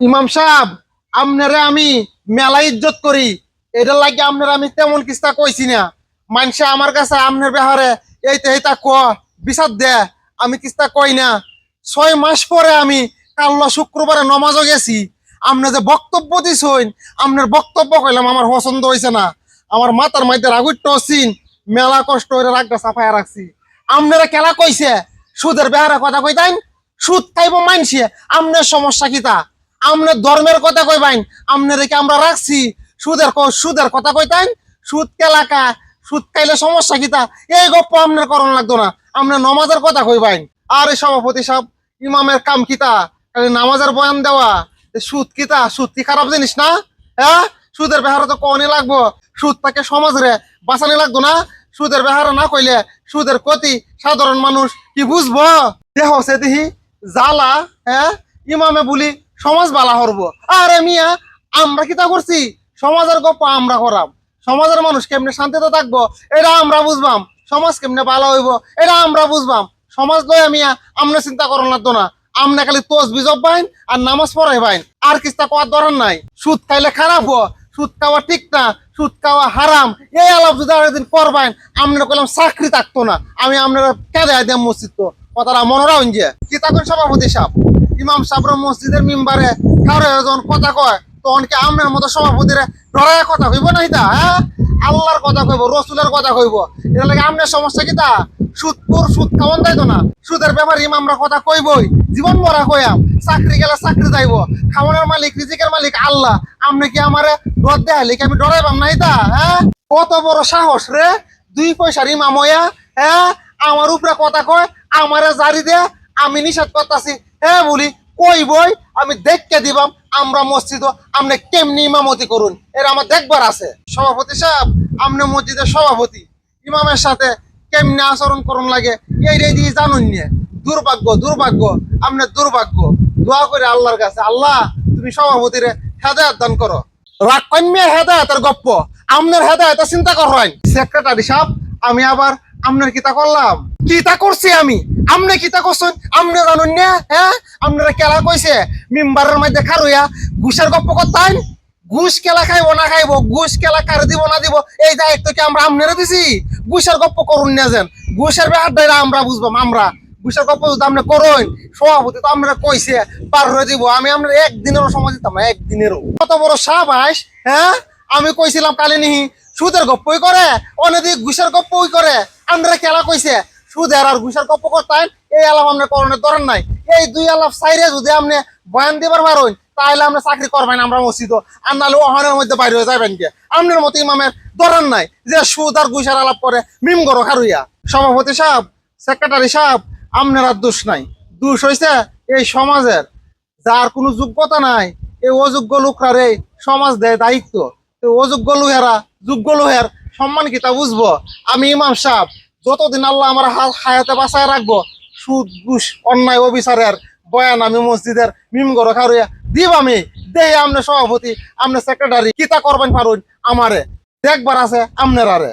ইমাম সাহেব, আপনারে আমি মেলা ইজ্জত করি। এটার লাগে আপনার আমি তেমন কিস্তা কইছি না। মানুষে আমার কাছে আপনার ব্যাপারে এইটা এইটা ক, বিচার দে, আমি কিস্তা কই না। ছয় মাস পরে আমি কাল্লা শুক্রবারে নমাজও গেছি। আপনি যে বক্তব্য দিছেন, আপনার বক্তব্য কইলাম আমার পছন্দ হয়েছে না। আমার মাথার মধ্যে রাগুট্ট সিন মেলা কষ্ট হয়ে রাগটা সাফায় রাখছি। আপনারা খেলা কইছে? সুদের বেহারা কথা কইতাইন? সুদ খাইব মানছে আমনের সমস্যা কিতা আমনের ধর্মের কথা কইবাইন আমনের কি আমরা রাখছি? সুদের সুদের কথা কইতাইন সুদ কেলাকা সুদ খাইলে সমস্যা কিতা এই গপ্প আমনের করণ লাগতো না। আমনের নমাজের কথা কইবাইন আরে সভাপতি সাহেব, ইমামের কাম কিতা খালি নামাজের বয়ান দেওয়া। সুদ কিতা সুদ কি খারাপ জিনিস না? হ্যাঁ? সুদের বেহারা তো কনই লাগবো। সুদ তাকে সমাজ রে বাঁচানি লাগতো না? সুদের বেহারা না কইলে সুদের ক্ষতি সাধারণ মানুষ কি বুঝব? দেহ সে দিহি জালা হ্যাঁ? ইমামে বলি সমাজ বালা হরব আরে মিয়া, আমরা কিতা করছি? সমাজের গপ্প আমরা করাম। সমাজের মানুষ কেমনে শান্তিতে থাকব, এটা আমরা বুঝবাম। সমাজ কেমনে ভালো হইব, এটা আমরা বুঝবাম। সমাজ লয় মিয়া আমরা চিন্তা করার না। আমনে খালি তোস বিজব বাইন আর নামাজ পড়াই বাইন। আর কিস্তা কোয়ার দরকার নাই। সুদ খাইলে খারাপ হো সুদ খাওয়া ঠিক না, সুদ খাওয়া হারাম। এই আলাপ যদি আরেকদিন করবেন আপনারা কইলাম চাকরি থাকতো না। আমি আপনারা কেঁদে দিলাম মসজিদ তো। কথাটা যে, কি থাকুন সভাপতি সাহেব? ইমাম সাহেবরা মসজিদের মিম্বারে কারও যখন কথা কয়, তখন কি আপনার মতো সভাপতিরে ডরায় কথা কইব না ইতা হ্যাঁ? আল্লাহর কথা কইব, রসুলের কথা কইব। এটা লাগে আপনার সমস্যা কি তা? সুদপুর সুদ খাওয়ান দেয় তো না। সুদের ব্যাপারে ইমামরা কথা কইবই। জীবন মরা কইয়াম। চাকরি গেলে চাকরি যাইব। খাওয়ানোর মালিক, রিজিকের মালিক আল্লাহ। আপনি কি আমারে ডর দেয় লিখে আমি ডরাইবাম না ইতা হ্যাঁ? কত বড় সাহস রে। দুই পয়সার ইমাম হ্যাঁ? আমার উপরে কথা কয়, আমারে জারি দে আমি নিষেধ করতাছি। হ্যাঁ বলি কই বই? আমি দেখকে দিবাম, আমরা মসজিদ আপনি কেমনি ইমামতি করুন? এর আমার দেখবার আছে। সভাপতি সাহেব আপনি মসজিদের সভাপতি, ইমামের সাথে কেমনে আচরণ করুন লাগে, এই রে দিয়ে জানুন নিয়ে দুর্ভাগ্য দুর্ভাগ্য আপনার দুর্ভাগ্য। দোয়া করে আল্লাহর কাছে। আল্লাহ, তুমি সভাপতিরে হেদায়ত দান করো। কন্যা হেদায়তের গপ্প আপনার হেদায়ত চিন্তা করেন সেক্রেটারি সাহেব, আমি আবার আপনার কিতা করলাম? কিতা করছি আমি? আপনি কিতা করছেন আপনি জানুন না হ্যাঁ আপনারা কেলা কইছে? মেম্বারের মধ্যে খারুয়া ঘুষের গপ্প করতেন ঘুষ কেলা খাইব না খাইব? ঘুষ কেলা কার দিব না দিব? এই দায়িত্ব কি আমরা আপনারা দিছি? ঘুষের গপ্প করুন না যেন। ঘুষের ব্যাপারটা আমরা বুঝবাম, আমরা। ঘুষের গপ্প যদি আপনি করুন সভাপতি তো আপনারা কইছে, পার হয়ে দিব। আমি আপনার একদিনেরও সময় দিতাম একদিনেরও। কত বড় সাবাস হ্যাঁ আমি কইছিলাম কালি নিহি, সুদের গপ্পই করে, অনেক ঘুষের গপ্পই করে। আমরা খেলা কইছে? সুদের আর ঘুষের গপ্প করতেন এই আলাপ আপনার করণের দরকার নাই। এই দুই আলাপ সাইরে যদি আপনি বয়ান দিবার পারেন তাহলে আপনি চাকরি করবেন আমরা মসজিদ আর নাহলে ওহানের মধ্যে বাইরে হয়ে যাবেন কে? আপনার মতো ইমামের দরকার নাই যে সুদ আর ঘুষের আলাপ করে মিম করো খারুইয়া। সভাপতি সাহেব, সেক্রেটারি সাহেব, আপনার আর দোষ নাই। দোষ হয়েছে এই সমাজের, যার কোনো যোগ্যতা নাই, এই অযোগ্য লোকরা সমাজ দেয় দায়িত্ব। তো অযোগ্য লোহেরা, যোগ্য লোহের সম্মান কিতা বুঝব? আমি ইমাম সাহেব যতদিন আল্লাহ আমার হায়াতে বাঁচায় রাখব, সুদ, ঘুষ, অন্যায়, অবিচারের, বয়ান আমি মসজিদের মিম গড় খারুয়া দিব আমি। দেহে আমনে সভাপতি, আমনে সেক্রেটারি কিতা করবেন পারুন আমারে। দেখবার আছে আমনের আরে।